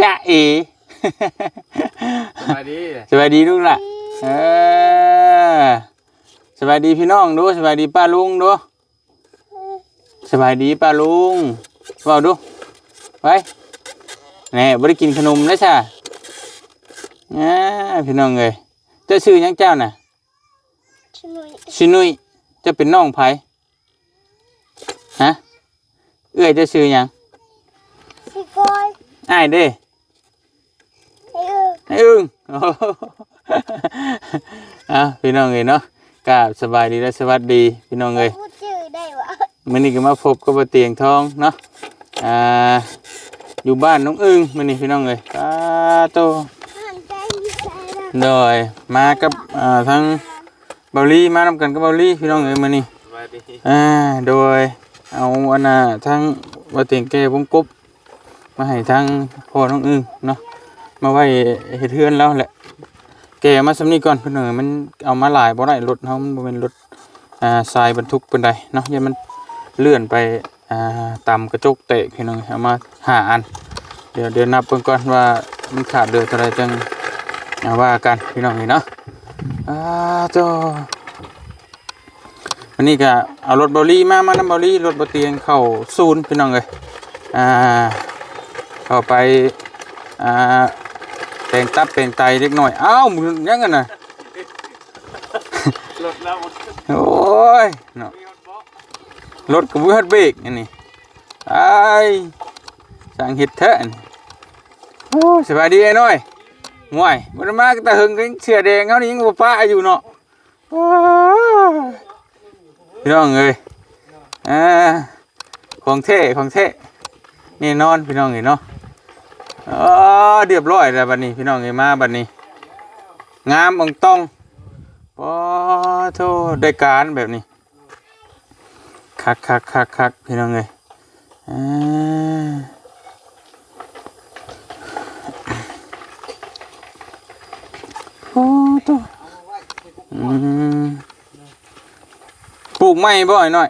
จ้าเอสบายดีสวัสดีลูกล่ะเออสวัสดีพี่น้องดูสวัสดีป้าลุงดูสวัสดีป้าลุงเว่าดูไปแหน่บ่ได้กินขนมแล้วใช่อ่าพี่น้องเอ้ยเจ้าชื่อหยังเจ้าน่ะชิมุยชินุยเจะเป็นน้องไผฮะเอื้อยเจะชื่อหยัง สิกอยอ้ายเด้ไอ้เออไอ้อึ้งโอ้โหอะพี่น้องเอ้ยเนาะกราบสบายดีและสวัสดีพี่น้องเอ้ยพูดชื่อได้วะมื้อนี้ก็มาพบกับป้าเตียงทองเนาะ อ่า อยู่บ้านน้องอึ้งมื้อนี้พี่น้องเอ้ยตาโตห่างใจอยู่ใจนะโดยมากับอ่าทั้งเบาลี่มานำกันกับเบาลี่พี่น้องเอ้ยมื้อนี้ สบายดีอ่า โดยเอาอันน่ะทั้งป้าเตียงแก้วงกบ มาให้ทั้งพ่อน้องอึ้งเนาะมาไว้เฮ็ดเฮือนแล้วแหละแกมาสำนีก่อนเพิ่นเอ้ยมันเอามาหลายบ่ได้รถเฮามันบ่แม่นรถอ่าทรายบรรทุกปานใดเนาะอย่ามันเลื่อนไปอ่าตามกระจกเตะพี่น้องเอามาหาอัน เดี๋ยวเดี๋ยวนับเบิ่งก่อนว่ามันขาดเดือเท่าไรจังเอาว่ากันพี่น้องนี่เนาะอ่าโตวันนี้ก็เอารถเบอลี่มามานำเบอลี่รถบ่เตียงเข้าศูนย์พี่น้องเอ้ยอ่า เข้าไปอ่าแต่งตับแต่งไตเล็กน้อยอ้าวมึงยังกันน่ะรถแล้วโอ้ยเนาะรถกับวิฮัดเบรกนนี้ไอ้ายสั่งเห็ดเถอะนนี้โอ้สบายดีไอ้น้อยมวยมันมากแต่หึงกันเสือแดงเขานี่ยังบ่ป้าอยู่เนาะพี่น้องเอ้ยอ่าของเท่ของเท่นี่นอนพี่น้องเอ้ยเนาะ อ๋อเรียบร้อยแล้วบัดนี้ พี่น้องเอ้ยมาบัดนี้ งามอองต้องปอโทได้การแบบนี้คักคักคักคักพี่น้องเอ้ยอ่าโอ้โตอืมปลูกไม้บ่อยหน่อย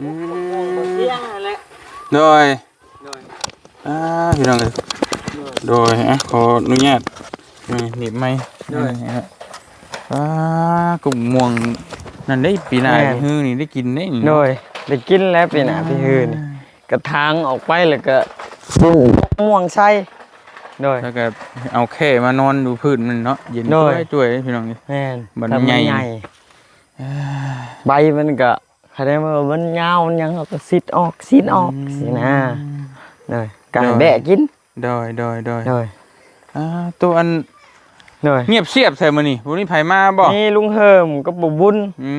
อืมเที่ยงนั่นแหละโดยโดย อ่าพี่น้องเลยโดยอะขออนุญาตนี่หนีบไม้ด้วยฮะอ่ากุ้งม่วงนั่นได้ปีหน้าแม่น ฮื้อนี่ได้กินได้นี่โดยได้กินแล้วปีหน้าพี่ฮืนกระทางออกไปแล้วก็ปลูกม่วงใช่โดย แล้วก็เอาแค่มานอนดูพื้นมันเนาะเย็นโดช่วยยช่วยพี่น้องนี่ แม่นมันถ้าใหญ่ ใบมันก็ใครได้มามันยาวมันยังเอาก็ซิดออกซิดออกสินะโดย การแบะกินโดยโดยโดยโดยอ่าตัวอันโดยเงียบเสียบใส่มื้อนี่บ่มีไผมาบ่นี่ลุงเฮิมก็บ่บุญอื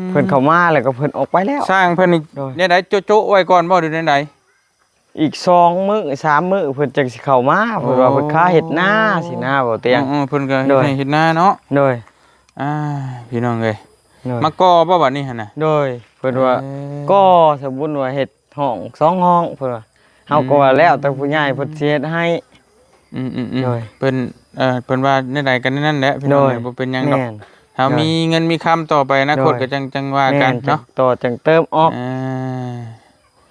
มเพิ่นเข้ามาแล้วก็เพิ่นออกไปแล้ว สร้างเพิ่นนี่โดยเนี่ยได้โจ๊ะๆไว้ก่อนบ่หรือไดอีกสองมื้อสามมื้อเพิ่นจังสิเข้ามาเพิ่นว่าโอ้เพิ่นค้าเฮ็ดนาสินะบ่เตียงอ๋อๆเพิ่นก็โดยให้เฮ็ดนาเนาะโดยอ่าพี่น้องเอ้ยโดยมาก่อบ่บัดนี้หั่นน่ะโดยเพิ่นว่าเอ่อก็สมมุติว่าเฮ็ดห้องสองห้องเพิ่นว่า เฮาก็ว่าแล้วแต่ผู้ใหญ่เพิ่นสิเฮ็ดให้ อืมอืมอืมโดยเพิ่นเอ่อเพิ่นว่าในใดกันนั่นแหละพี่น้องโดยเอ้ยบ่เป็นหยังดอกแม่น ถ้าโดยมีเงินมีคำต่อไปอนะโดยคตก็จังจังว่ากันแม่เนาะจังต่อจังเติมออกอ่า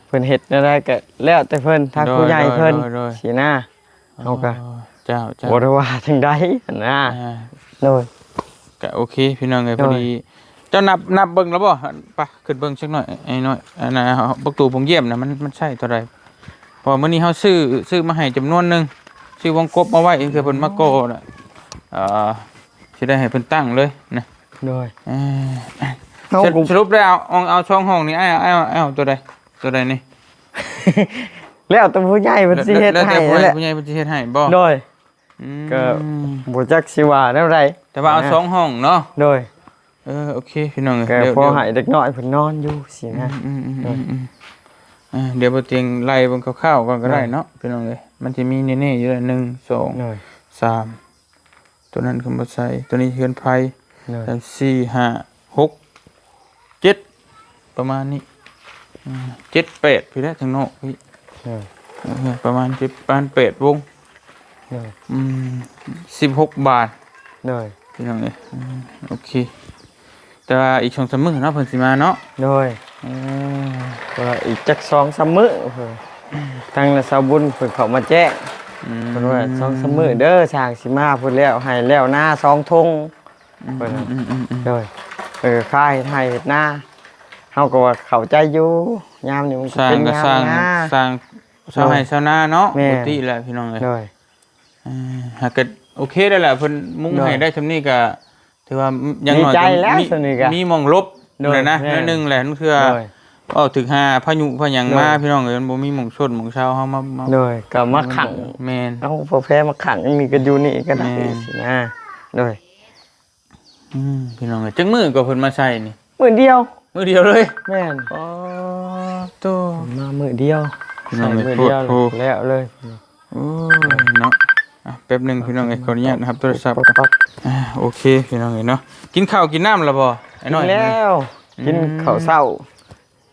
เพิ่นเฮ็ดได้ก็แล้วแต่เพิ่นทางโดยผู้ใหญ่เพิ่นโดยโดย สินะเฮาก็อ๋อเจ้าเจ้าบ่ได้ว่าจังใดนะอ่าโดย ก็โอเคพี่น้องเอ้ยโดพอย ดี เจ้านับนับเบิ่งแล้วบ่ไปขึ้นเบิ่งสักหน่อยไอ้น้อยอันน่ะประตูผมเยี่ยมน่ะมันมันใช่เท่าใด เพอมื้อนี้เฮาซื้อซื้อมาให้จำนวนหนึงซื้อวงกบมาไว้เพื่อเพิ่นมาก่อน่ะเอ่อสิได้ให้เพิ่นตั้งเลยนะโดยเอ่อเฮาสรุก็ปสรุปได้เอาเอาเอาช่องห้องนี้ไอ้เอาเอาเอาตัวใดตัวใดนี่แล้วแต่ผู้ใหญ่เพิ่นสิเฮ็ดแล้วให้แต่ผู้นั่นใหแหญ่ละผู้ใหญ่เพิ่นสิเฮ็ดให้บ่โดยอืมก็บ่จักสิว่าแนวใดแต่ว่าเอาสองห้องเนาะโดยเออโอเคพี่น้องก็เดี๋ยวพอเดี๋ยวให้เด็กน้อยเพิ่นนอนอยู่สินะ เดี๋ยวบ่เตียงไล่เบิ่งคร่าวๆก่อนก็ได้เนาะพี่น้องเอ้ยมันสิมีแน่ๆอยู่แล้วหนึ่งสองโดยสามตัวนั้นคือบ่ใส่ตัวนี้เฮือนไผโดยสามสี่ห้าหกเจ็ดประมาณนี้อืมเจ็ดแปดพี่แล้วทางนอกพี่โดยเออประมาณเจ็ดประมาณแปดวงโดยอืมสิบหกบาทโดยพี่น้องเอ้ยอืมโอเคแต่ว่าอีกช่องสามมื้อเนาะเพิ่นสิมาเนาะโดย เออก็อีกจักสองสามมื้อเพิ่นทางสาวบุญเพิ่นเข้ามาแจ้งอืมเพิ่นว่าสองสามมื้อเด้อสร้างสิมาพุ่นแล้วให้แล้วหน้าสองทงเพิ่นว่าอืมอืมอืมโดยเออค่ายให้เฮ็ดหน้าเฮาก็ว่าเข้าใจอยู่ยามนี่มันสร้างเป็นก็ยามสร้างหน้าสร้างชาวไร่ชาวนาเนาะแม่ปกติแหละพี่น้องเอ้ยโดยอ่าหากเกิดโอเคได้แหละเพิ่นมุ่งได้ให้ได้ชำนี้ก็ถือว่าอยังน้อยดีใจก็แล้วมีสำนี้ก็มีหมองลบ ได้เลยนะแม่นิดนึงแหละนั่นคือโดยเอาถึงหาพายุพาหยังได้มาพี่น้องเอ้ยมันบ่มีหมองชดหมองเช้าเฮามามาโดยก็มาขังแม่น เอาพอแพ้มาขังนี่ก็อยู่นี่ก็ได้แม่นสินะโดยอืมพี่น้องเอ้ยจังมือก็เพิ่นมาใช้นี่มื้อเดียว มือเดียวเลยแม่นอ๋อโต มามื้อเดียวพี่น้องใส่เอ้ยมื้อเดียวโอ้โหแล้วเลยโอ้ยเนาะอะแป๊บหนึงพี่น้องเอ้ยขออนุญาตนะครับโทรศัพท์ปั๊บปั๊บ อ่าโอเคพี่น้องเอ้ยเนาะกินข้าวกินน้ำแล้วบ่ ไอ้น้อย กินแล้วกินอืมข้าวเช้า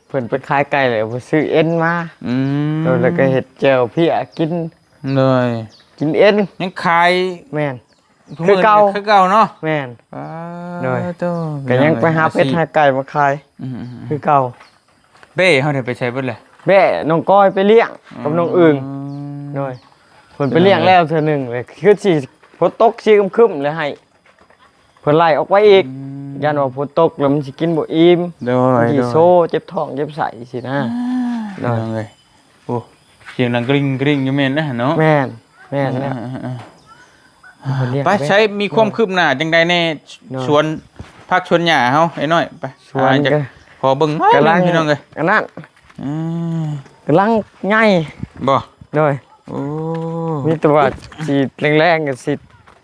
เพิ่นไปขายไก่เลยไปซื้อเอ็นมาอืมแล้วก็เห็ดแจ่วพี่อะกินเลยกินเอ็นยังขายแม่น ทุคือเก่า มื้คือเก่าเนาะแม่นอ่าเลย โตก็ยังไปหาเป็ดหาไก่มาขายอืมคือเก่าๆเบ้เฮาได้ไปใช้เบิดเลยแม่น้องก้อยไปเลี้ยงกับน้องอึ่งหน่อยเพิ่นไปเลี้ยงแล้วเทื่อหนึงเลยคือสิฝนตกสิครึ้มๆเลยให้ เพิ่นไล่ออกไว้อีกย่านว่าฝนตกแล้วมันสิกินบ่อิ่มโดยมันสิโดยโซเจ็บท้องเจ็บไส้สินะโดยเลยโอ้เสียงดังกริ๊งกริ๊งอยู่แม่นนะเนาะแม่นแม่นเนี่ยอ่าๆเพิ่นเลี้ยงๆไปใช้มีความคืบหน้าจังใดแน่เนาะสวนพักสวนหญ้าเฮาไอ้น้อยไปสวนอ่าจะก็ขอเบิ่งหน่อยกำลังพี่น้องเอ้ยอันนั้นอืมกำลังใหญ่บ่โดยโอ้มีแต่ว่าสิแรงๆก็สิ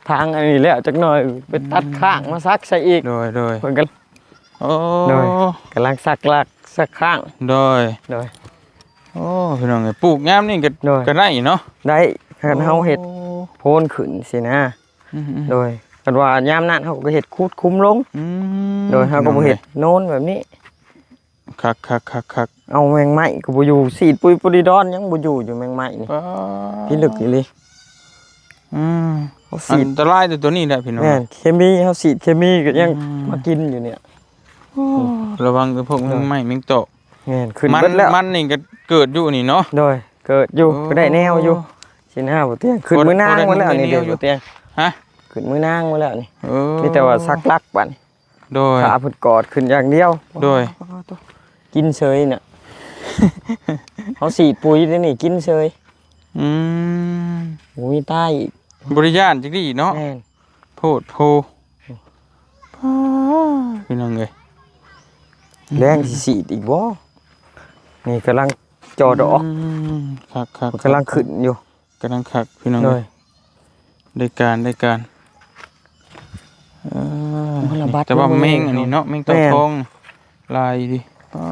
ทางอันนี้แล้วจักหน่อยไปตัดข้างมาซักใส่อีกโดยโดยเพิ่นก็โอ้โดยกำลังซักลากซักข้างโดยโดยโอ้พี่น้องเอ้ยปลูกยามนี่ก็โดย ก็ได้เนาะได้คันเฮาเฮ็ดโพนขึ้นสินะ อืมๆโดยกันว่ายามนั้นเฮาก็เฮ็ดคูดคุมลง อืมโดยเฮาก็บ่เฮ็ดโน่นแบบนี้ คักคักคักคักเอาแมงไม้ก็บ่อยู่สีดปุ๋ยปุริดอนยังบ่อยู่อยู่แมงไม้นี่ป๊าพี่ลึกอีหลี อืมเฮาอัสีดนตรายตัวตัวนี้แหละพี่น้องแม่นเคมีเฮาสีดเคมีก็ยังอืมมากินอยู่เนี่ยระวังพวกโดยไม้มิงโตะแม่นขึ้นมันเบิดแล้วมันนี่ก็เกิดอยู่นี่เนาะ โดยเกิดอยู่ก็ได้แนวอยู่สินะบ่เตียงขึ้นมือนางมาแล้วนี่เด้อบ่เตียงฮะขึ้นมือนางมาแล้วนี่เออมีแต่ว่าซักลักบัดนี้โดยขาเพิ่นกอดขึ้นอย่างเดียว โดยกินเฉยน่ะ เขาสีดปุ๋ยด้วยนี่กินเฉยอืมหมูมีใต้อีก บริยานจักดีเนาะแม่นโพดโพพี่น้องเอ้ยแรงสิสีดอีกบ่นี่กำลังจอดอกมคักคักกำลังขึ้นอยู่กำลังคักพี่น้องเลเอ้ยยได้การได้การเออมันระบาดแต่ว่าอยู่แมงอันนี้เนาะแมงเตาแม่นทองลายดิป๊า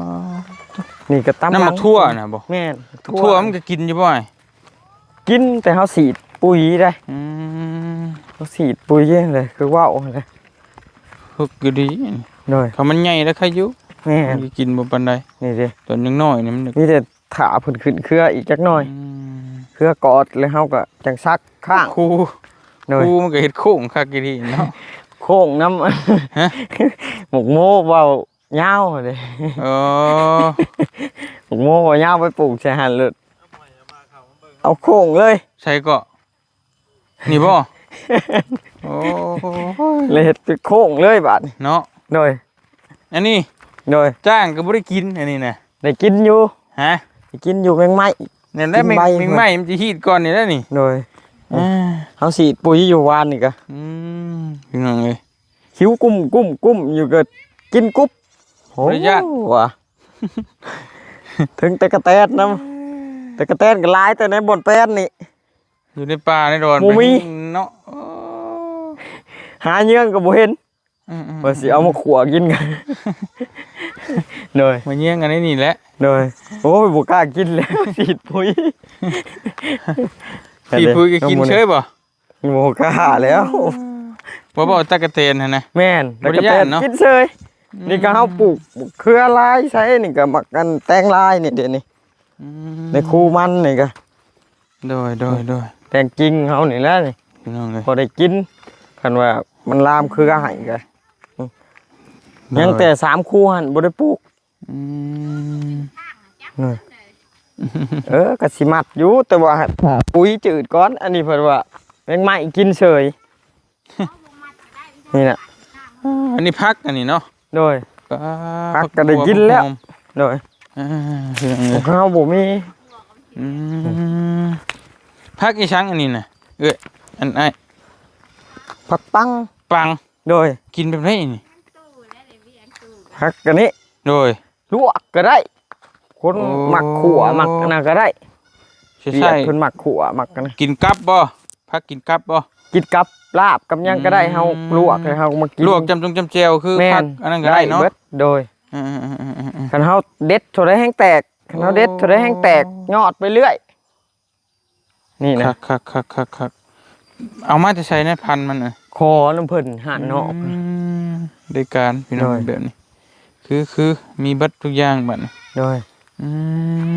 นี่ก็ตำน้ำมักทั่วนะบ่แม่นทั่วมันก็กินอยู่บ่อยกินแต่เขาสีด ปุ๋ยได้อืมเขาสีดปุ๋ยเลยคือว่าวเลยฮึกอยู่ดีเลยเขามันใหญ่แล้วใครอยู่แม่มันนก็กินบ่ปานใดนี่ดิตอนยังน้อยนี่มันนึกมีแต่ถาเพิ่นขึ้นเครืออีกจักหน่อยอืมเครือกอดแล้วเฮาก็จังซักข้างครูเลคยรูมันก็เฮ็ดโค้งคักอีดีเนาะโค้งน้ำฮะหมกโม่เบายาวเลยเออหมกโม่เบายาวไปปลูกใส่หันเลยเอาโค้งเลยใช่ก็ นี่บ่โอ้เลยเฮ็ดเป็นโค้งเลยบาดนี้เนาะโดยอันนี้โดยจ้างก็บ่ได้กินอันนี้นะได้กินอยู่ฮะได้กินอยู่แมงไม้เนี่ยได้กินแมงใบแมงไหม้มันจะฮีดก่อนนี่แล้วนี่โดยอ่าเฮาสีดปุ๋ยอยู่วานนี่ก็อืมพี่น้องเอ้ยคิ้วกุ้มกุ้มกุ้มอยู่ก็กินกุ๊บโอ้ระยะว่ะถึงแต่กระแตนนํแต่กระแตนก็หลายแต่ในบ่อนแป้นนี่ อยู่ในป่าในดอนหมูมี ไปเนาะโอ้หาเยื่องก็บ่เห็นอืมๆว่าสิเอามาขัวกินกันโดยมาเยี่ยงกันได้นี่แหละโดยโอ้ยบ่กล้ากินแล้วสีดปุ๋ยพี่ปุ้ยก็กินเฉยบ่บ่กล้าแล้ว บ่บ่ตะกะเตนหั่นนะ แม่นแต่กระบ่ได้แตย่านนเนาะกินเฉยนี่ก็เฮาปลูกเครือลายใช้นี่ก็มักกันแตงลายนี่เดี๋ยวนี้อืมในคูมันนี่ก็โดยโดยโดย แตงจริงเฮานี่แหละนี่พี่น้องเอ้ยพอได้กินคันว่ามันลามเครือให้ก็ยังแต่สามคู่หั่นบ่ได้ปลูกอืมนี่เออก็สิมัดอยู่แต่ว่าถ้าปุ๋ยจืดก่อน อันนี้เพิ่นว่าแมงไม้กินเฉยนี่น่ะอันนี้พักอันนี้เนาะโดยก็พักก็ได้กินแล้วโดยอ่าเรื่องเลขอยงเฮาบ่มีอืม พักอีช้างอันนี้น่ะเอ้ยอันไอ้ผักปังปังโดยกินแบบไหนนี่ผักกันนี้โดยลวกก็ได้ คนโอ้หมักขัวหมักอันนั้นก็ได้ใช่เรียใช่กคนหมักขัวหมักกันนะกินกับบ่พักกินกับบ่กินกับลาบกับหยังก็ได้เฮาลวกให้เฮามากินลวกจำจงจำเจวคือแม่พักนอันนั้นก็ได้เนาะเบิดโดยอืมๆๆคันเฮาเด็ดเท่าไรแห้งแตกคันเฮาเด็ดเท่าไรแห้งแตกยอดไปเรื่อย นี่ๆนะคักคักคักคักคักเอามาจะใช้ในพันธุ์มันน่ะคอน้ำเพิ่นหั่นเนาะอืมได้การพี่น้องโดยแบบนี้ คือคือมีเบัดทุกอย่างบัดนี้โดยอื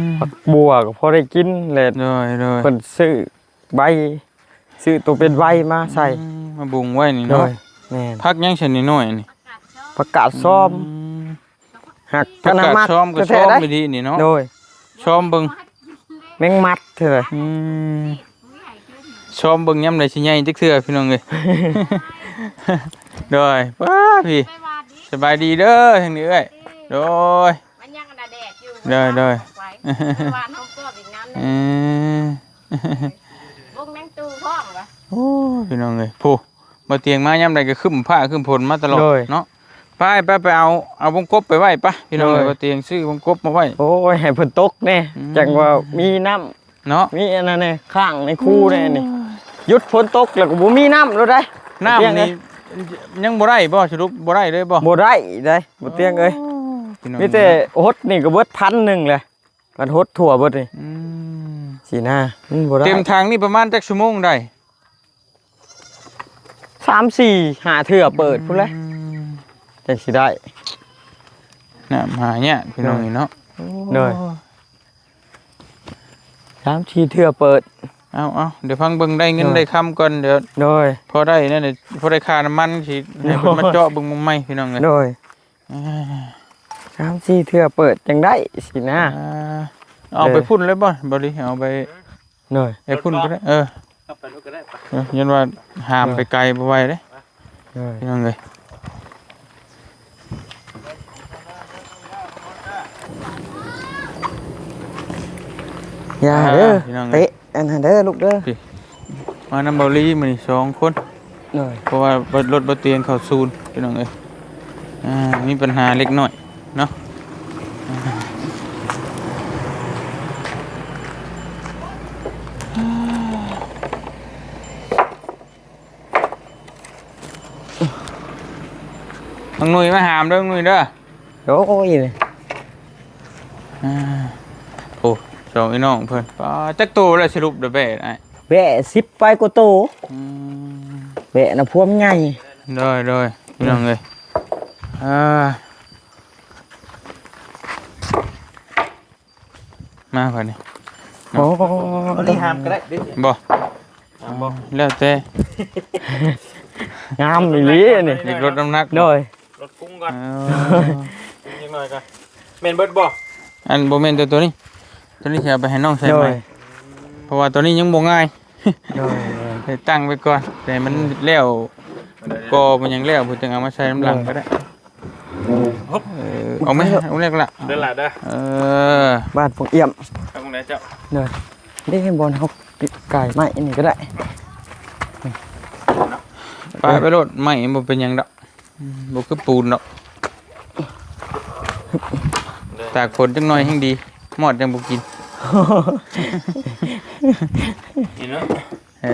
มผักบัวก็พอได้กินแหละโดยโดยเพิ่นซื้อใบซื้อตัวเป็นใบมาใส่อืมมาบุงไว้นี่โดเนาะยแม่นพักยังชนิดน้อยนี่ประกาศซ้อมมหักผักกาดมักช้อมก็ช้แท้อมๆได้ไปดีนี่เนาะโดยช้อมเบิ่ง แมงมัดเท่าไหร่อืมช้อมเบิ่งยามใดสิใหญ่จักเทื่อพี่น้องเอ้ยโดยว้าพี่สบายดีเด้อทางนี้เอ้ยโดยมันยังกระแดดอยู่ได้ได้ไว้วานเขาก็อีกน้ำเออวงนั่งตู้พ่อมวะโอ้ยพี่น้องเอ้ยผู้มาเตียงมายามใดก็ขึ้นผ้าขึ้นผลมาตลอดโดยเนาะ ไปไปไปเอาเอาวงกบไปไว้ปะพี่น้องเอ้ยโดยมาเตียงซื้อวงกบมาไว้โอ้ยให้เพิ่นตกแน่อืมจังว่ามีน้ำเนาะมีอันนั้นแน่ข้างในคูแน่นี่หยุดฝนตกแล้วก็บ่มีน้ำแล้วได้น้ำนี่ยังบ่ได้บ่สรุปบ่ได้เลยบ่บ่ได้ได้บ่เตียงเอ้ยพี่น้องมีแต่ฮดนี่ก็เบิดพันหนึงเลยกันฮดทั่วเบิดนี่อืมสินะมันบ่ได้เต็มทางนี่ประมาณจักชั่วโมงได้สามสี่หาเทื่อเปิดพุ่นเลยอืม จังสิได้น้ำหาเนี่ยพี่น้องนี่เนาะโดยสามสี่เทื่อเปิดเอาเอาเดี๋ยวพังเบิ่งได้เงินโดยได้คำก่อนเดี๋ยวโดยพอได้นั่นเดี๋ยวพอได้ค่าน้ำมันสิให้เพิ่นมาเจาะเบิ่งมุมใหม่พี่น้องเลยโดยอ่าสามสี่เทื่อเปิดจังได้สินะอ่าเอาไปพุ่นเลยบ่บ่ดิเอาไปโดยไอ้พุ่นก็ได้เออเอาไปลูกก็ได้ปะเออยันว่าห้ามไปไกลบ่ไหวเด้โดยพี่น้องเลย อย่าเด้อเตะอันนั้นเด้อลูกเด้อมานำเบาลีมื้อนี้สองคนโดยเพราะว่ารถบ่เตียงเข้าศูนย์พี่น้องเอ้ยอ่ามีปัญหาเล็กน้อยเนาะอ่าน้องหนุ่ยมาหามเด้อน้องหนุ่ยเด้อโอ้ยเลย อ่าโอ้ สองไอ้น้องเพิ่นป้าจักโตแล้วสรุปเด้อแบ่ไอ้แบะสิบไปกว่าโตอืมแบะน่ะพวมใหญ่ได้ได้พี่น้องเลยอ่ามาผ่านนี่โอ้นี่ห้ามก็ได้ดิบ่แล้วแต่งามอีหลีอันนี่อยากลดน้ำหนักบ่โดยรถกุ้งก่อนเอายังหน่อยก่อนเมนเบิร์ดบ่อันโบเมนตัวตัวนี้ ตัวนี้จะเอาไปให้น้องใช้โดไหมยเพราะว่าตัวนี้ยังบ่ง่าย โดยไปตั้งไว้ก่อนแต่มันแล้วก็มันยังแล้วผมจึงเอามาใช้น้ำหลังก็ได้เออเอาไหมเอาเรียกละเดินหลัดเด้อเออบ้านพวกเอี่ยมทางไหนเจ้าได้ให้บอลเขาไก่ไม้นี่ก็ได้ไปไปรถไม่บ่เป็นหยังดอกอืมบ่คือปูนดอกตากฝนจังหน่อยแห่งดีหมอดจังบ่กิน กินเนาะเอ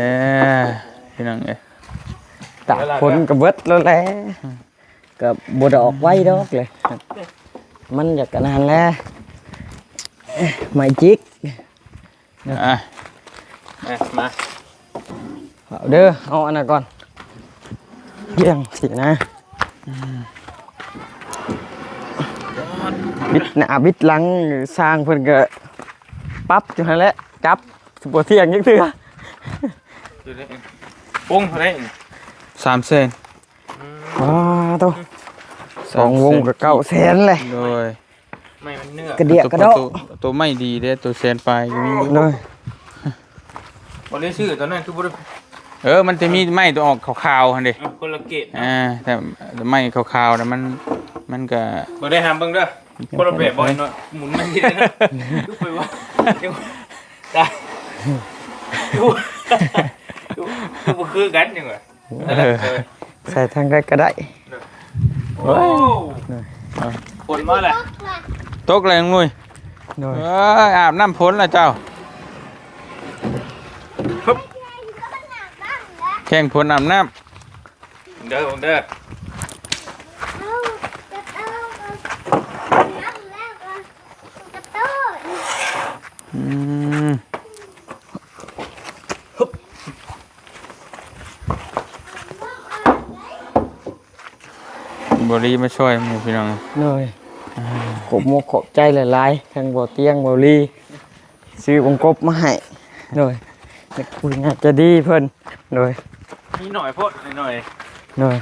อพี่น้องเอ้ยตากฝนกับเบิดแล้วแหละกับบไดออกไว้ดอกเลย มันอยากกันนานแล้วไม่จิกอะอะมาเอาเด้อเอาอันนั้นก่อนเยี่ยงสินะบิดหน้าบิดหลังสร้างเพิ่นก็ ปรั๊บอยู่นั่นแหละจับสปวเที่ยงยังเถื่อปุ้งเท่าไหร่สามเซนว้าตัวสองวงกับเก้าแสนเลยโดยไม่มันเนื้อกระเดียกกระโดดตัวตัวไม่ดีเด้อตัวแซนปลายก็มีเลยบริชื่อตอนนั้นคือบริเออมันจะมีไม้ตัวออกขาวๆหั่นดิคนละเกตอ่าแต่ไม้ขาวๆน่ะมันมันก็บ่ได้ห้ามเบิ่งเด้อ คนละแบบบ่อยหน่อยหมุนไม่ได้นะดูไปว่าเดี๋ยวได้ดูดูดูบ่คือกันจังหวะนั่นแหละเออใส่ทางใดก็ได้โอ้ฝนมาแหละตกละตกอะไรน้องนุ้ยเลยเอ้ยอาบน้ำพ้นละเจ้าก็มันหนักบ้างแล้วแข่งพ้นอาบน้เด้อเด้อ เอาจะเอาเอาน้ำแล้วก็จะโต้ำ อืมบรีมาช่วยหมูพี่น้องเลยขอบมกขอบใจหลายๆทางบ่อเตียงบ่อลีซื้อวงกบมาให้เลยแต่คุยน่าจะดีเพิ่นเลยมีหน่อยโพดหน่อยเลย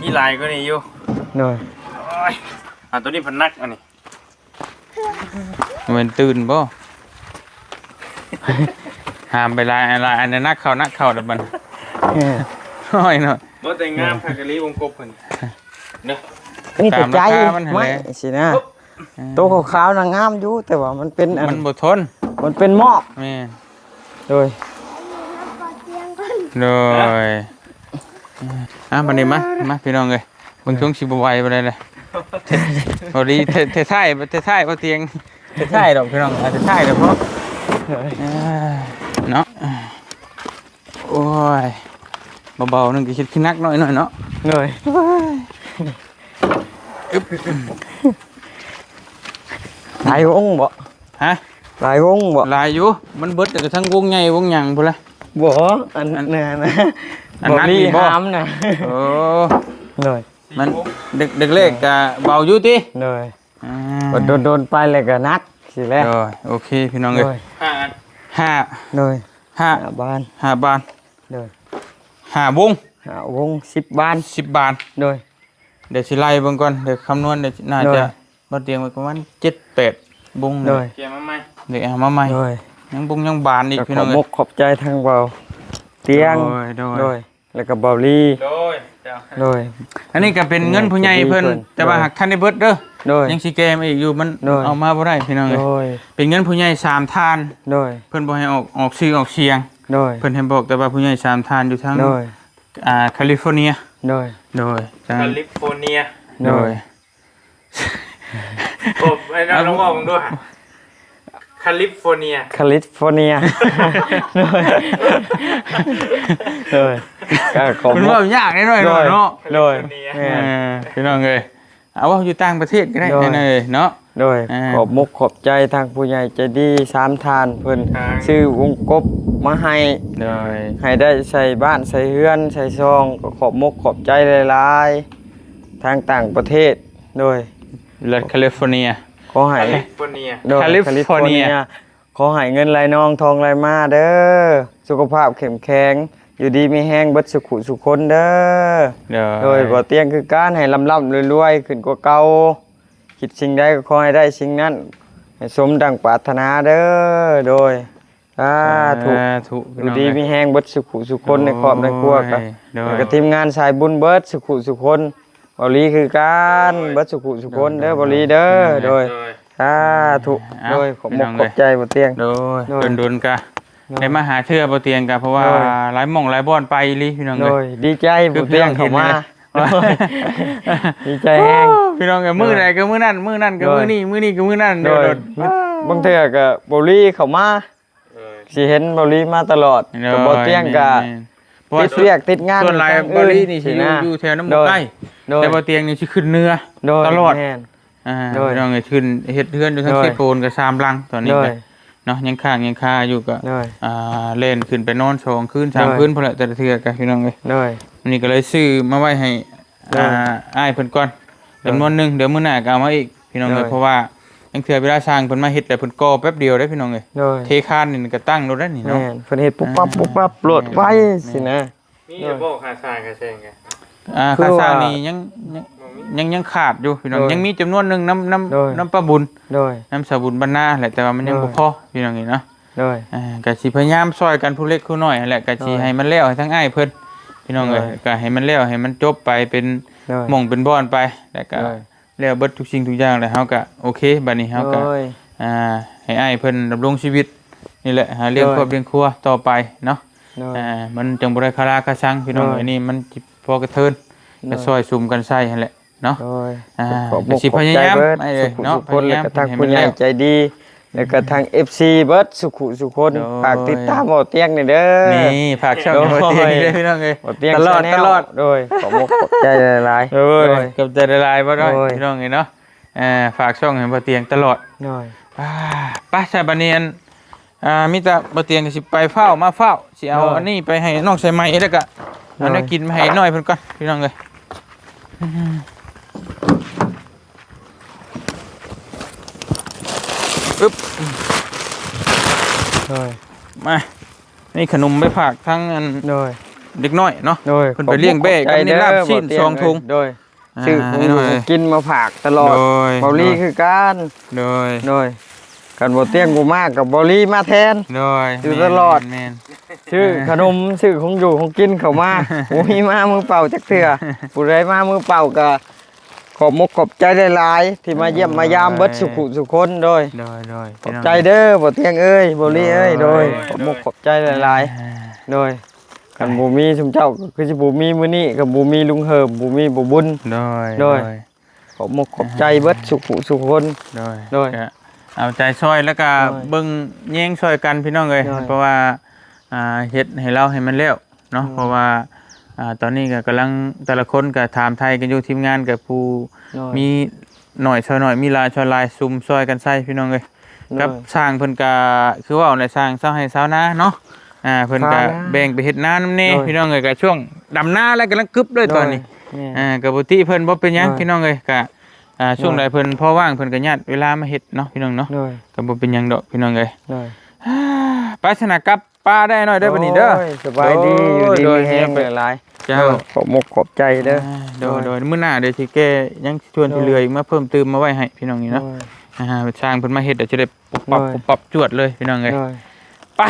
มีลายก็นี่อยู่เลยโอ้ย อะตัวนี้พันนักอันนี้มันตื่นบ่หามไปลายลายอันนั้นนักเข่านักเข่าดับมันเออน้อยหน่อยบ่แต่งงามคากะลีวงกบเพิ่นเด้อนี่แต่ใจตามราคามันหั่นแหละไม่สินะตัวขาวๆน่ะงามอยู่แต่ว่ามันเป็นอันมันบ่ทนมันเป็นหมอกแม่นเลยเอาปอเตียงก่อนเลยอะบันนี้มามาพี่น้องเลยเบิ่งช่วงสิบ่ไหวไปเลยเลย พอดีเทเทท้ายเทท้ายบ่เตียงเทท้ายดอกพี่น้องอาจจะท้ายเด้อเพราะเอ้ยเนาะโอ้ยเบาๆนึงก็คิดขึ้นนักหน่อยหน่อยเนาะเลยหลายวงบ่ฮะหลายวงบ่หลายอยู่มันเบิดแต่ทั้งวงใหญ่วงหยังพุ่นละบ่อันนั้นนะอันบ่นั้นมีนี่บ่หามนะโอ้เลย มันเด็กเด็กเล็กก็เบาอยู่ติเลยอ่าบ่โดนโดนๆไปเลยก็นักสิแล้โอ้ยโอเคพี่น้องเอ้ยเลยห้าอันห้าเลยห้าหาบ้านห้าบาทเลยห้าวงหาวง10บ้านสิบบาทเลยเดี๋ยวสิไล่เบิ่งก่อนเดี๋ยวคำนวณเดี๋ยวน่าโดจะย บ่เตรียมไว้ประมาณเจ็ดแปดวงเลยเกียร์มาใหม่เดี๋ยวเอามาใหม่เลยยังวงยังบานอีกก็พี่ขน้อองบเอ้มยกขอบใจทางเบาเตียงโดยโดย โดย แล้วก็เบาลีโดยเจ้าโดย อันนี้ก็เป็นเงินผู้ใหญ่เพิ่นเพิ่นแต่ว่าหากท่านได้เบิดเด้อโดยยังสิแกมอีกอยู่มันโดยเอามาบ่ได้พี่น้องโดเอ้ยยเป็นเงินผู้ใหญ่สามทานโดยเพิ่นบ่ให้ออกออกชื่อออกเสียงโดยเพิ่นให้บอกแต่ว่าผู้ใหญ่สามทานอยู่ทางโดยอ่าแคลิฟอร์เนียโดยโดยทางแคลิฟอร์เนียโดยโอ้ไอ้น้องน้องบอกมึงด้วย แคลิฟอร์เนีย แคลิฟอร์เนียโดยโดยก็ขอบมันมว่ากยากนิดหน่อยโดยเนาะโดยเออพี่น้องเอ้ยเอาว่าอยู่ต่างประเทศก็ได้โดยนั่นเลยเนาะ โดยอ่า ขอบมกขอบใจทางผู้ใหญ่ใจดีสามทานเพิ่นซื้อวงกบมาให้โดยให้ได้ใส่บ้านใส่เฮือนใส่ซองก็ขอบมกขอบใจหลายๆ ทางต่างประเทศโดยรัฐแคลิฟอร์เนีย ขอให้แคลิฟอร์เนียโดยแคลิฟอร์เนียขอให้เงินไหลนองทองไหลมาเด้อ สุขภาพเข้มแข็ง อยู่ดีมีแห้งเบิดสุขุสุขคนเด้อโดยโดยบ่เตียงคือการให้ลำล่ำรวยๆขึ้นกว่าเก่าคิดสิ่งใดก็ขอให้ได้สิ่งนั้น ให้สมดังปรารถนาเด้อ โดยสาธุสาธุอยู่ดีมีแห้งเบิดสุขุสุขคนในครอบในครัวกันโดย แล้วก็ทีมงานสายบุญเบิดสุขุสุขคน บริคือการเบิดสุขุสุขคนเด้อบริเด้อโดยโดยสาธุเอาโดยขอบพี่มน้กองขเอ้อยบใจบ่เตียงโดยโดยโดนๆกะได้มาหาเทื่อบ่เตียงกะเพราะว่าโดยหลายหม่องหลายบ่อนไปอีหลิพี่น้องโดเอ้ยยดีใจบ่เตียงเข้ามาคือพี่น้องเห็นเลยดีใจแห้งพี่น้องเอ้ยมื้อใดก็มื้อนั้นมื้อนั้นก็โดยมื้อนี้มื้อนี้ก็มื้อนั้นโดเด้อยโดดบางเทื่อก็บ่รีเข้ามาโดยสิเห็นบ่รีมาตลอดก็บ่เตียงก็เพราะว่า ติดเวียกติดงานส่วนหลายทางบอื่รินี่สิอยู่นะอยู่แถวน้ำโดมันยใกล้โดยแต่บ่เตียงนี่สิขึ้นเนื้อโดยตลอดแม่นอ่าโดยพี่น้องเอ้ยขึ้นเฮ็ดเฮือนอยู่ทั้งโดยเซโปนกับสามลังตอนนี้โดก็ยเนาะยังค้างยังคาอยู่ก็โดยอ่าเล่นขึ้นไปนอนสองคืนสามโดยคืนพุ่นแหละแต่ละเทื่อกันพี่น้องเอ้ยโดยวันนี้ก็เลยซื้อมาไว้ให้อ่าอ้ายเพิ่นก่อนจำนวนหนึงเดี๋ยวมื้อหน้าก็เอามาอีกพี่น้องเอ้ยโดยเพราะว่า ยังเทื่อเวลาสร้างเพิ่นมาเฮ็ดแต่เพิ่นก่อแป๊บเดียวได้พี่น้องเอ้ยโดยเทคานนี่ก็ตั้งรถได้นี่แม่เนาะ นเพิ่นเฮ็ดปุ๊บปั๊บปุ๊บปั๊บโหลดไว้สินะ มีจะบอกหาสร้างกระเซงไงอ่าคือค่าสร้างว่านี่ยังยังยังยังขาดอยู่พี่น้องโดยยังมีจำนวนหนึงน้ำน้โดยำน้ำปลาบุญ โดย น้ำสาบุญบรรณาแหละแต่ว่ามันยังโดบ่ย พอพี่น้องนี่เนาะโดย อ่าก็สิพยายามช่วยกันผู้เล็กผู้น้อยนั่นแหละก็สิโดยให้มันแล้วให้ทั้งอ้ายเพิ่นพี่น้องเอ้ยโดย ก็ให้มันแล้วให้มันจบไปเป็นโดย หม่องเป็นบ่อนไปแล้วก็โดย แล้วเบิดทุกสิ่งทุกอย่างแล้วเฮาก็โอเคบัดนี้เฮาก็โดย อ่าให้อ้ายเพิ่นดำรงชีวิตนี่แหละหาเลี้ยงโดย ครอบเลี้ยงครัวต่อไปเนาะโดย อ่ามันจังบ่ได้คาราคาซังพี่น้องโดยอันนี้มันจิพอกระเทินก็ซอยซุ่มกันใส่หั่นแหละเนาะ โดยอ่าขอบก็สิพยายามเบิดไอ้เอ้สุยขุเนาะสุคนพยายามแล้วก็ทางให้ผู้มันใหญ่แล้ว ใจดี แล้วก็ทาง FC เบิดสุขุสุคนโดยฝากติดตามบ่อเตียงนี่เด้อ นี่ฝากช่องโดยมาเตียงนี่ด้วยพี่น้องเอ้ยบ่อเตียงตลอด Channel ตลอดโดยขอบคุณขอบใจหลายๆเออโดย กับใจละลายบ่ได้โดยพี่น้องเอ้ยเนาะอ่าฝากช่องให้บ่เตียงตลอดโดยอ่าไปใส่บัดนี้อันอ่ามีแต่บ่เตียงก็สิไปเฝ้ามาเฝ้าสิเอาโดยอันนี้ไปให้น้องใส่ไม้แล้วก็อันนี้โดยกินมาให้น้อยเพิ่นก่อนพี่น้องเอ้ย อึ๊บโดยมานี่ขนมไปฝากทั้งอันโดยเด็กน้อยเนาะโดยเพิ่นไปเลี้ยงแบะกับนี่ลาบชิ้นบ่เตียสองถุงโดยซื้ออ่าของให้หน่อยกินมาฝากตลอดโดยเบาลี่คือการโดยโดยกันบ่เตียงกูมากกับเบาลี่มาแทนโดยอยู่ตลอดแม่นชื่อขนมชื่อของอยู่ของกินเข้ามาโอ้ยมามือเปล่าจักเถื่อผู้ใดมามือเปล่าก็ ขอบมกขอบใจหลายๆที่มาเยี่ยมมายามเบิดสุขุสุคนโดยโดยโดยขอบใจเด้อบ่เตียงเอ้ยบ่ลี่เอ้ยโดยขอบมกขอบใจหลายๆโดยกันบ่มีชุมเจ้าก็คือสิบ่มีมื้อนี้กับบ่มีลุงเหิมบ่มีบ่บุญโดยโดยขอบมกขอบใจเบิดสุขุสุคนโดยโดยก็เอาใจซอยแล้วก็โดยเบิ่งแย่งซอยกันพี่น้องเอ้ยโดยเพราะว่าอ่าเฮ็ดให้เราให้มันแล้วเนาะเพราะว่า อ่าตอนนี้ก็กำลังแต่ละคนก็ถามไทยกันอยู่ทีมงานกับผู้โดย มีหน่อยซอยหน่อยมีหลายซอยหลายซุ่มซอยกันใส่พี่น้องเอ้ยกับสร้างเพิ่นก็คือว่าในสร้างเสาให้เสานาเนาะอ่าเพิ่นก็ชาวนาแบ่งไปเฮ็ดนานำแน่โดย พี่น้องเอ้ยก็ช่วงดำนาแล้วกำลังกึบเลยตอนนี้ โดยอ่าก็บ่ติเพิ่นบ่เป็นหยังโดยพี่น้องเอ้ยก็อ่าช่วงโดใดยเพิ่นพอว่างเพิ่นก็ญาติเวลามาเฮ็ดเนาะพี่น้องเนาะโดยก็บ่เป็นหยังดอกพี่น้องเอ้ยโดยไปชนะกับ ป้าได้หน่อยเด้อบัดนี้เด้อโสบายดีอยู่ดีโดยมีแห้งโดยหลายเจ้าโดยขอบมกขอบใจเด้ออ่าโดยโดยมื้อหน้าเดี๋ยวสิแก้ยังชวนที่เหลืออีกมาเพิ่มเติมมาไว้ให้พี่น้องนี่เนาะโดยอ่าสร้างเพิ่นมาเฮ็ดเดี๋ยวจะได้ปุบปับโดยปุบปับจวดเลยพี่น้องเอ้ยโดยไป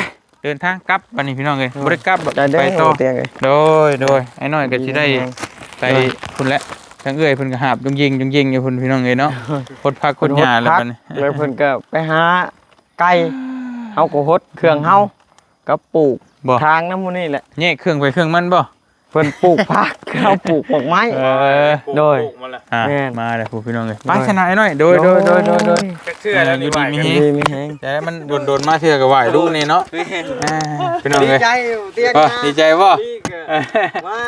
เดินทางกลับวันนี้พี่น้องเลยโดยบริกลับใจเด้ไปอต่อเตียงเอ้ยโดยโดยไอ้น้อยก็สิได้ไปโดยพุ่นแหละทั้งเอ้ยเพิ่นก็หาบยงยิงยงยิงอยู่พุ่นพี่น้องเอ้ยเนาะพดพักคนหญ้าแล้วพักบัดนี้แล้วเพิ่นก็ไปหาไก่เฮาก็ฮดเครื่องเฮา ก็ปลูกบ่ ทางน้ำมูนี่แหละแยกเครื่องไปเครื่องมันบ่เพิ่นปลูกผักเฮาปลูกดอกไม้ เออโดย ปลูกมาละอ่าแม่น มาแล้วผู้พี่น้องเอ้ยโดไปยชนะไอ้น้อยโดยโดยโดยโดยโดย จักเชื่อแล้วนี่ไหวอยู่กันดีดีมีแห้งแต่มันโดนๆมาเทื่อก็ไหวลูกนี่เนาะอ่าพี่น้องดีเอ้ยใจเตียงบ่นะดีใจบ่ดีก็มา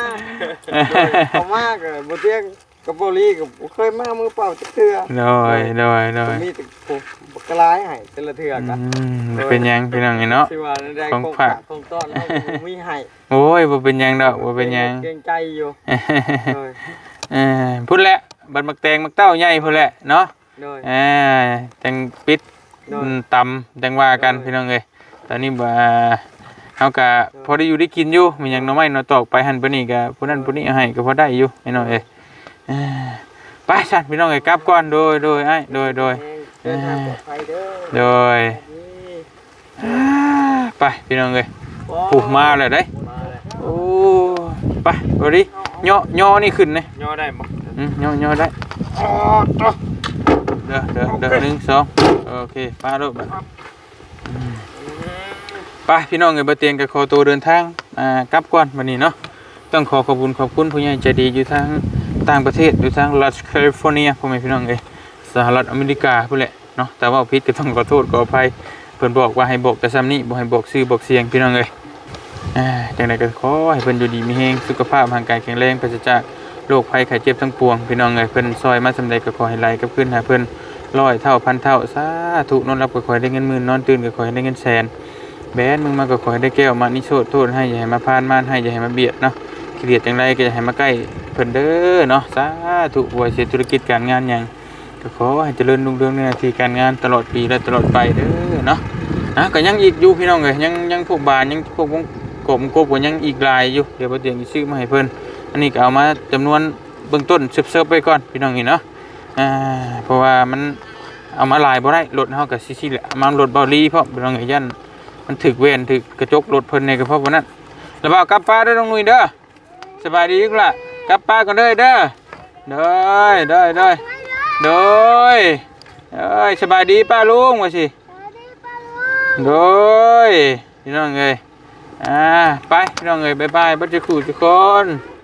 เขามากอะบ่เตียง กับบ่ลีก็บ่เคยมามือเปล่าจักเทื่อโดยโดยโดยมีแต่ปลูกบักกะลายให้แต่ละเทื่ออืก็มเป็นหยังพี่น้องเอ้ยเนาะ สิว่าได้ของของฝากฝาก ของต้อนเฮาก็มีให้โอ้ยบ่เป็นหยังดอกบ่เป็นหยังเกรงใจอยู่โดยเออพูดแหละบัดมักแตงมักเต้าใหญ่พูดแหละเนาะโดยเอ่าจังปิดโดย อืมตำจังว่ากันโดยพี่น้องเอ้ยตอนนี้บ่าเฮาก็พอได้อยู่ได้กินอยู่มีหยังหน่อไม้หน่อตอกไปหั่นไปนี่ก็ผู้นั้นผู้นี้เอาให้ก็พอได้อยู่ไอ้น้องเอ้ยเอ้อ ไปสั่นพี่น้องเอ้ยกลับก่อนโดยโดยไอ้โดยโดยเดินทางปลอดภัยเด้อโดยไปพี่น้องเอ้ยปลูกมาแล้วเด้มาแล้วโอ้ไปบ่ดิย่อย่อนี่ขึ้นเลยย่อได้บ่อืมย่อย่อได้เด้อเด้อเด้อหนึ่งสองโอเคป้าลูกไปไปพี่น้องเอ้ยบ่เตียงกับขอตัวเดินทางอ่ากลับก่อนวันนี้เนาะต้องขอขอบคุณขอบคุณผู้ใหญ่ใจดีอยู่ทาง ต่างประเทศอยู่ทางรัฐแคลิฟอร์เนียพ่อแม่พี่น้องเอ้ยสหรัฐอเมริกาเพุ่นแหละเนาะแต่ว่าผิดก็ต้องขอโทษขออภัยเพิ่นบอกว่าให้บอกแต่ซ้ำนี้บ่ให้บอกชื่อบอกเสียงพี่น้องเอ้ยอ่าจังไดก็ขอให้เพิ่นอยู่ดีมีแรงสุขภาพร่างกายแข็งแรงปราศจากโรคภัยไข้เจ็บทั้งปวงพี่น้องเอ้ยเพิ่นซอยมาสำใดก็ขอให้ไหลกับขึ้นหาเพิ่นร้อยเท่าพันเท่าสาธุนอนรับก็ขอให้ได้เงินหมื่นนอนตื่นก็ขอให้ได้เงินแสนแบนมึงมาก็ขอให้ได้แก้วมานิโชดโทษให้อย่าให้มาพานมานให้อย่าให้มาเบียดเนาะ เกลียดจังไรก็อย่าให้มาใกล้เพิ่นเด้อเนาะสาธุบวยเสียธุรกิจการงานหยังก็ขอให้เจริญรุ่งเรืองในหน้าที่การงานตลอดปีและตลอดไปเด้อเนาะนะก็ยังอีกอยู่พี่น้องเอ้ยยังยังพวกบานยังพวกวงกบกบก็ยังอีกลายอยู่เดี๋ยวบ่เตียงสิซื้อมาให้เพิ่นอันนี้ก็เอามาจำนวนเบื้องต้นเซิร์ฟไปก่อนพี่น้องนี่เนาะอ่าเพราะว่ามันเอามาลายบ่ได้รถเฮากับซิๆแหละเอามารถเบาลีเพราะพี่น้องเอ้ยยันมันถึกเวนถึกกระจกรถเพิ่นในกระเพาะวันนั้นแล้วบ่ากลับป้านเด้อน้องนุ่ยเด้อ บายดีอีกล่ะกลับป้านก่อนเด้อเด้อเด้อเด้อเด้อเด้อเอ้ยสบายดีป้าลุงว่าสิสวัสดีป้าลุงโดยพี่น้องเอ้ยอ่าไปพี่น้องเอ้ยบายบายบัดจะขู่ทุกคนบ